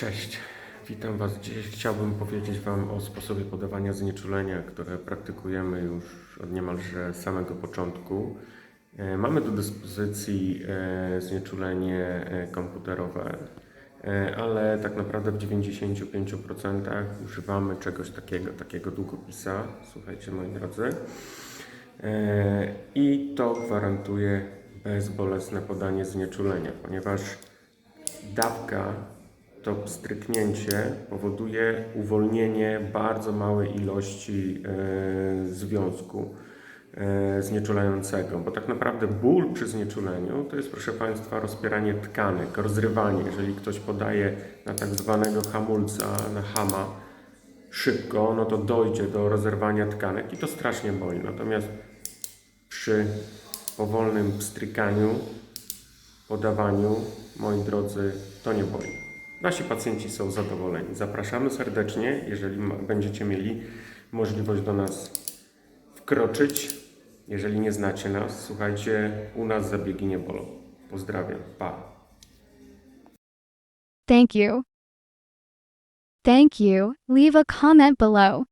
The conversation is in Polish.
Cześć, witam Was. Dziś chciałbym powiedzieć Wam o sposobie podawania znieczulenia, które praktykujemy już od niemalże samego początku. E, Mamy do dyspozycji e, znieczulenie e, komputerowe, ale tak naprawdę w 95% używamy czegoś takiego, takiego długopisa. Słuchajcie, moi drodzy. I to gwarantuje bezbolesne podanie znieczulenia, ponieważ dawka, to stryknięcie powoduje uwolnienie bardzo małej ilości e, związku e, znieczulającego, bo tak naprawdę ból przy znieczuleniu to jest, proszę Państwa, rozpieranie tkanek, rozrywanie. Jeżeli ktoś podaje na tak zwanego hamulca, na hama, szybko, no to dojdzie do rozerwania tkanek i to strasznie boli. Natomiast przy powolnym pstrykaniu, podawaniu, moi drodzy, to nie boli. Nasi pacjenci są zadowoleni. Zapraszamy serdecznie, jeżeli będziecie mieli możliwość do nas wkroczyć. Jeżeli nie znacie nas, słuchajcie, u nas zabiegi nie bolą. Pozdrawiam. Pa. Thank you. Thank you. Leave a comment below.